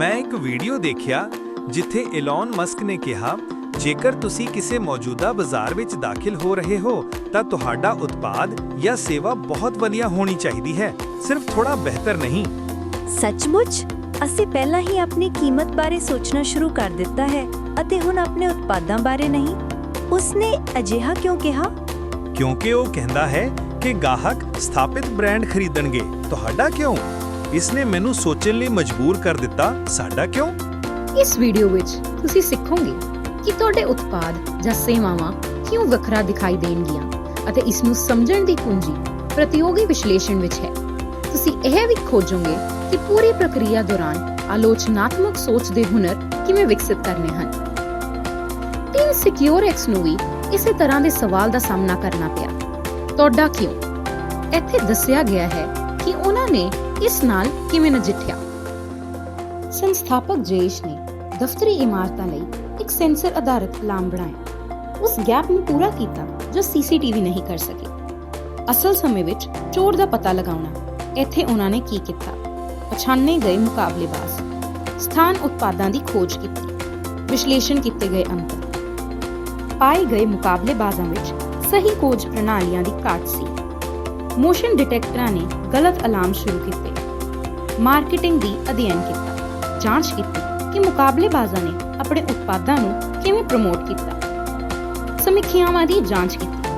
ਮੈਂ ਇੱਕ ਵੀਡੀਓ ਦੇਖਿਆ ਜਿੱਥੇ ਇਲਨ ਮਸਕ ਨੇ ਕਿਹਾ ਜੇਕਰ ਤੁਸੀਂ ਕਿਸੇ ਮੌਜੂਦਾ ਬਾਜ਼ਾਰ ਵਿੱਚ ਦਾਖਲ ਹੋ ਰਹੇ ਹੋ ਤਾਂ ਤੁਹਾਡਾ ਉਤਪਾਦ ਜਾਂ ਸੇਵਾ ਬਹੁਤ ਵਧੀਆ ਹੋਣੀ ਚਾਹੀਦੀ ਹੈ। ਸਿਰਫ ਥੋੜਾ ਬਿਹਤਰ ਨਹੀਂ। ਸੱਚਮੁੱਚ? ਅਸੀਂ ਪਹਿਲਾਂ ਹੀ ਆਪਣੀ ਕੀਮਤ ਬਾਰੇ ਸੋਚਣਾ ਸ਼ੁਰੂ ਕਰ ਦਿੱਤਾ ਹੈ ਅਤੇ ਹੁਣ ਆਪਣੇ ਉਤਪਾਦਾਂ ਬਾਰੇ ਨਹੀਂ। ਉਸਨੇ ਅਜਿਹਾ ਕਿਉਂ ਕਿਹਾ? ਕਿਉਂਕਿ ਉਹ ਕਹਿੰਦਾ ਹੈ ਕਿ ਗਾਹਕ ਸਥਾਪਿਤ ਬ੍ਰਾਂਡ ਖਰੀਦਣਗੇ। ਤੁਹਾਡਾ ਕਿਉਂ? ਇਸਨੇ ਮੈਨੂੰ ਸੋਚਣ ਲਈ ਮਜਬੂਰ ਕਰ ਦਿੱਤਾ, ਸਾਡਾ ਕਿਉਂ? ਇਸ ਵੀਡੀਓ ਵਿੱਚ ਤੁਸੀਂ ਸਿੱਖੋਗੇ ਕਿ ਤੁਹਾਡੇ ਉਤਪਾਦ ਜਾਂ ਸੇਵਾਵਾਂ ਕਿਉਂ ਵੱਖਰਾ ਦਿਖਾਈ ਦੇਣਗੀਆਂ ਅਤੇ ਇਸ ਨੂੰ ਸਮਝਣ ਦੀ ਕੁੰਜੀ ਪ੍ਰਤੀਯੋਗੀ ਵਿਸ਼ਲੇਸ਼ਣ ਵਿੱਚ ਹੈ। ਤੁਸੀਂ ਇਹ ਵੀ ਖੋਜੋਗੇ ਕਿ ਪੂਰੀ ਪ੍ਰਕਿਰਿਆ ਦੌਰਾਨ ਆਲੋਚਨਾਤਮਕ ਸੋਚ ਦੇ ਹੁਨਰ ਕਿਵੇਂ ਵਿਕਸਿਤ ਕਰਨੇ ਹਨ। ਟੀਮ ਸਿਕਿਉਰਐਕਸ ਨੂੰ ਵੀ ਇਸੇ ਤਰ੍ਹਾਂ ਦੇ ਸਵਾਲ ਦਾ ਸਾਹਮਣਾ ਕਰਨਾ ਪਿਆ। ਤੁਹਾਡਾ ਕਿਉਂ? ਇੱਥੇ ਦੱਸਿਆ ਗਿਆ ਹੈ ਕਿ ਉਹਨਾਂ ਨੇ ਇਸ ਨਾਲ ਕਿਵੇਂ ਨਜਿੱਠਿਆ? ਸੰਸਥਾਪਕ ਜੇਸ਼ ਨੇ ਦਫ਼ਤਰੀ ਇਮਾਰਤਾਂ ਲਈ ਇੱਕ ਸੈਂਸਰ ਆਧਾਰਿਤ ਪਲਾਨ ਬਣਾਇਆ। ਉਸ ਗੈਪ ਨੂੰ ਪੂਰਾ ਕੀਤਾ ਜੋ ਸੀਸੀਟੀਵੀ ਨਹੀਂ ਕਰ ਸਕੇ। ਅਸਲ ਸਮੇਂ ਵਿੱਚ ਚੋਰ ਦਾ ਪਤਾ ਲਗਾਉਣਾ, ਇੱਥੇ ਉਹਨਾਂ ਨੇ ਕੀ ਕੀਤਾ? ਪਛਾਣੇ ਗਏ ਮੁਕਾਬਲੇਬਾਜ਼। ਸਥਾਨ ਉਤਪਾਦਾਂ ਦੀ ਖੋਜ ਕੀਤੀ। ਵਿਸ਼ਲੇਸ਼ਣ ਕੀਤੇ ਗਏ ਅੰਤਰ ਪਾਏ ਗਏ ਮੁਕਾਬਲੇਬਾਜ਼ਾਂ ਵਿੱਚ ਸਹੀ ਖੋਜ ਪ੍ਰਣਾਲੀਆਂ ਦੀ ਘਾਟ ਸੀ। ਮੋਸ਼ਨ ਡਿਟੈਕਟਰਾਂ ਨੇ ਗਲਤ ਅਲਾਰਮ ਸ਼ੁਰੂ ਕੀਤੇ। ਮਾਰਕੀਟਿੰਗ ਦੀ ਅਧਿਐਨ ਕੀਤਾ। ਜਾਂਚ ਕੀਤੀ ਕਿ ਮੁਕਾਬਲੇਬਾਜ਼ਾਂ ਨੇ ਆਪਣੇ ਉਤਪਾਦਾਂ ਨੂੰ ਕਿਵੇਂ ਪ੍ਰਮੋਟ ਕੀਤਾ। ਸਮੀਖਿਆਵਾਂ ਦੀ ਜਾਂਚ ਕੀਤੀ।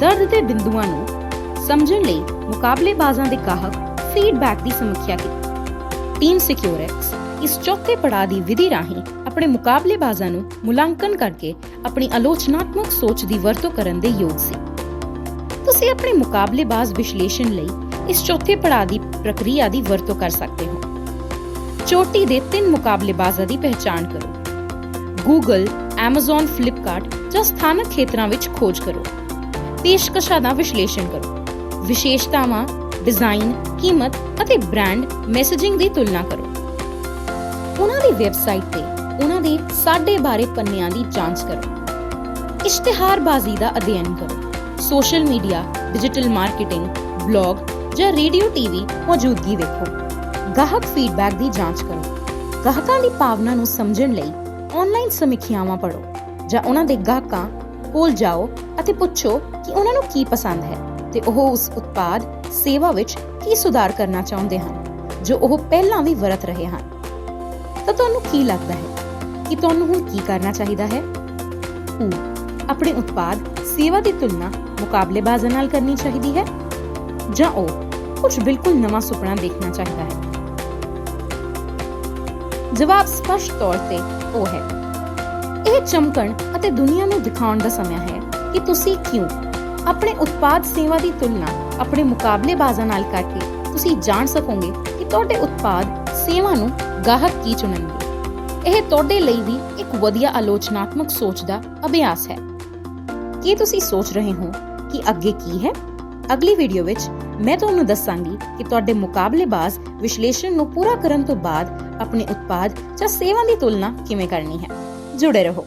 ਦਰਦ ਦੇ ਬਿੰਦੂਆਂ ਨੂੰ ਸਮਝਣ ਲਈ ਮੁਕਾਬਲੇਬਾਜ਼ਾਂ ਦੇ ਗਾਹਕ ਫੀਡਬੈਕ ਦੀ ਸਮੀਖਿਆ ਕੀਤੀ। ਟੀਮ ਸਿਕਿਉਰੈਕਸ ਇਸ ਚੌਥੇ ਪੜਾਅ ਦੀ ਵਿਧੀ ਰਾਹੀਂ ਆਪਣੇ ਮੁਕਾਬਲੇਬਾਜ਼ਾਂ ਨੂੰ ਮੁਲਾਂਕਣ ਕਰਕੇ ਆਪਣੀ ਆਲੋਚਨਾਤਮਕ ਸੋਚ ਦੀ ਵਰਤੋਂ ਕਰਨ ਦੇ ਯੋਗ ਸੀ। ਤੁਸੀਂ ਆਪਣੇ ਮੁਕਾਬਲੇਬਾਜ਼ ਵਿਸ਼ਲੇਸ਼ਣ ਲਈ ਇਸ ਚੌਥੇ ਪੜਾਅ ਦੀ ਪ੍ਰਕਿਰਿਆ ਦੀ ਵਰਤੋਂ ਕਰ ਸਕਦੇ ਹੋ। ਚੋਟੀ ਦੇ ਤਿੰਨ ਮੁਕਾਬਲੇਬਾਜ਼ਾਂ ਦੀ ਪਹਿਚਾਣ ਕਰੋ। Google, Amazon, Flipkart ਜਾਂ ਸਥਾਨਕ ਖੇਤਰਾਂ ਵਿੱਚ ਖੋਜ ਕਰੋ। ਪੇਸ਼ਕਸ਼ਾਂ ਦਾ ਵਿਸ਼ਲੇਸ਼ਣ ਕਰੋ। ਵਿਸ਼ੇਸ਼ਤਾਵਾਂ ਡਿਜ਼ਾਈਨ ਕੀਮਤ ਅਤੇ ਬ੍ਰਾਂਡ ਮੈਸੇਜਿੰਗ ਦੀ ਤੁਲਨਾ ਕਰੋ। ਉਹਨਾਂ ਦੀ ਵੈਬਸਾਈਟ ਤੇ ਉਹਨਾਂ ਦੇ ਸਾਡੇ ਬਾਰੇ ਪੰਨਿਆਂ ਦੀ ਜਾਂਚ ਕਰੋ। ਇਸ਼ਤਿਹਾਰਬਾਜ਼ੀ ਦਾ ਅਧਿਐਨ ਕਰੋ। Social media, digital marketing, blog ਜਾਂ ਰੇਡੀਓ ਟੀਵੀ ਮੌਜੂਦਗੀ ਵੇਖੋ। ਗਾਹਕ ਫੀਡਬੈਕ ਦੀ ਜਾਂਚ ਕਰੋ। ਗਾਹਕਾਂ ਦੀ ਭਾਵਨਾ ਨੂੰ ਸਮਝਣ ਲਈ ਆਨਲਾਈਨ ਸਮੀਖਿਆਵਾਂ ਪੜ੍ਹੋ ਜਾਂ ਉਹਨਾਂ ਦੇ ਗਾਹਕਾਂ ਕੋਲ ਜਾਓ ਅਤੇ ਪੁੱਛੋ ਕਿ ਉਹਨਾਂ ਨੂੰ ਕੀ ਪਸੰਦ ਹੈ ਤੇ ਉਹ ਉਸ ਉਤਪਾਦ, ਸੇਵਾ ਵਿੱਚ ਕੀ ਸੁਧਾਰ ਕਰਨਾ ਚਾਹੁੰਦੇ ਹਨ, ਜੋ ਉਹ ਪਹਿਲਾਂ ਵੀ ਵਰਤ ਰਹੇ ਹਨ। ਤਾਂ ਤੁਹਾਨੂੰ ਕੀ ਲੱਗਦਾ ਹੈ? ਕਿ ਤੁਹਾਨੂੰ ਹੁਣ ਕੀ ਕਰਨਾ ਚਾਹੀਦਾ ਹੈ? ਉਹ ਆਪਣੇ ਉਤਪਾਦ ਸੇਵਾ ਦੀ ਤੁਲਨਾ ਮੁਕਾਬਲੇਬਾਜ਼ਾਂ ਨਾਲ ਕਰਨੀ ਚਾਹੀਦੀ ਹੈ ਜਾਂ ਉਹ ਕੁਝ ਬਿਲਕੁਲ ਨਵਾਂ ਸੁਪਨਾ ਦੇਖਣਾ ਚਾਹੀਦਾ ਹੈ? ਜਵਾਬ ਸਪਸ਼ਟ ਤੌਰ ਤੇ ਉਹ ਹੈ। ਇਹ ਚਮਕਣ ਅਤੇ ਦੁਨੀਆ ਨੂੰ ਦਿਖਾਉਣ ਦਾ ਸਮਾਂ ਹੈ ਕਿ ਤੁਸੀਂ ਕਿਉਂ ਆਪਣੇ ਉਤਪਾਦ ਸੇਵਾ ਦੀ ਤੁਲਨਾ ਆਪਣੇ ਮੁਕਾਬਲੇਬਾਜ਼ਾਂ ਨਾਲ ਕਰਕੇ ਤੁਸੀਂ ਜਾਣ ਸਕੋਗੇ ਕਿ ਤੁਹਾਡੇ ਉਤਪਾਦ ਸੇਵਾ ਨੂੰ ਗਾਹਕ ਕੀ ਚੁਣਨਗੇ। ਇਹ ਤੁਹਾਡੇ ਲਈ ਵੀ ਇੱਕ ਵਧੀਆ ਆਲੋਚਨਾਤਮਕ ਸੋਚ ਦਾ ਅਭਿਆਸ ਹੈ। ਕੀ ਤੁਸੀਂ ਸੋਚ ਰਹੇ ਹੋ ਕਿ ਅੱਗੇ ਕੀ ਹੈ? ਅਗਲੀ ਵੀਡੀਓ ਵਿੱਚ ਮੈਂ ਤੁਹਾਨੂੰ ਦੱਸਾਂਗੀ ਕਿ ਤੁਹਾਡੇ ਮੁਕਾਬਲੇਬਾਜ਼ ਵਿਸ਼ਲੇਸ਼ਣ ਨੂੰ ਪੂਰਾ ਕਰਨ ਤੋਂ ਬਾਅਦ ਆਪਣੇ ਉਤਪਾਦ ਜਾਂ ਸੇਵਾ ਦੀ ਤੁਲਨਾ ਕਿਵੇਂ ਕਰਨੀ ਹੈ। ਜੁੜੇ ਰਹੋ।